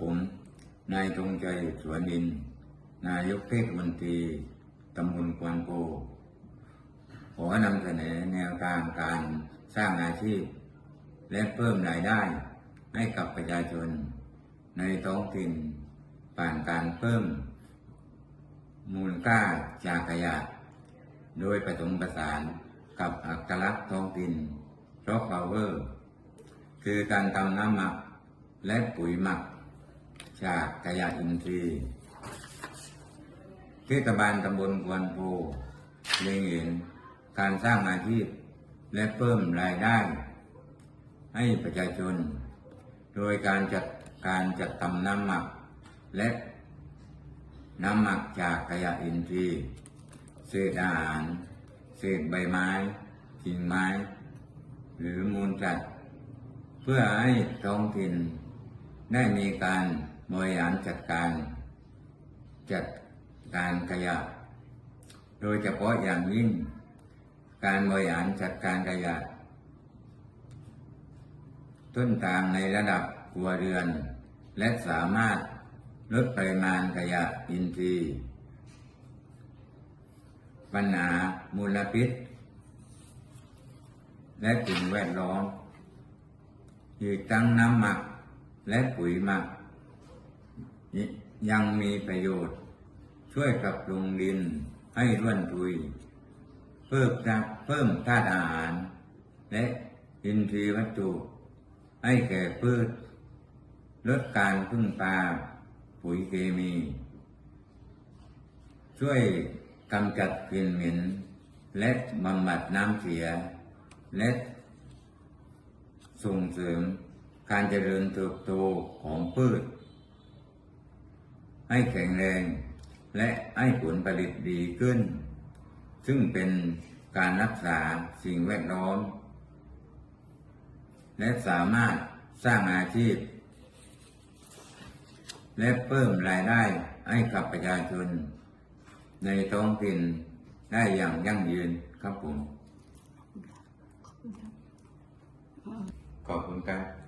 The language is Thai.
ธงใจสวนินทร์นายกเทศมนตรีตำบลกวนโกขอนำเสนอแนวทางการสร้างอาชีพ และเพิ่มรายได้ให้กับประชาชน ในท้องถิ่นผ่านการเพิ่ม มูลค่าจากขยะโดยผสมผสานกับอัตลักษณ์ท้องถิ่นซอฟต์พาวเวอร์ คือการทำน้ำหมักและปุ๋ยหมัก จากขยะอินทรีย์เทศบาลตำบลกวนโพเล็งเห็นการสร้างอาชีพและเพิ่มรายได้ ให้ประชาชน โดยการจัดการจัดทำน้ำหมัก และน้ำหมักจากขยะอินทรีย์เศษอาหาร เศษใบไม้กิ่งไม้ หรือมูลสัตว์เพื่อให้ท้องถิ่น ได้มีการบริหารจัดการ จัดการขยะ โดยเฉพาะอย่างยิ่ง การบริหารจัดการขยะ ต้นทางในระดับครัวเรือน และสามารถลดปริมาณขยะอินทรีย์ปัญหามูลพิษ และสิ่งแวดล้อมอีกทั้งน้ำหมัก และปุ๋ยหมัก ยังมีประโยชน์ ช่วยปรับปรุงดินให้ร่วนทุย เพิ่มเพิ่มธาตุอาหาร และอินทรีย์วัตถุ ให้แก่พืช ลดการพึ่งพาปุ๋ยเคมี ช่วยกำจัดกลิ่นเหม็น และบำบัดน้ำเสีย และส่งเสริม การเจริญเติบโตของพืช ให้แข็งแรง และให้ผลผลิตดีขึ้น ซึ่งเป็นการรักษาสิ่งแวดล้อม และสามารถสร้างอาชีพ และเพิ่มรายได้ให้กับประชาชน ในท้องถิ่นได้อย่างยั่งยืนครับผมขอบคุณครับ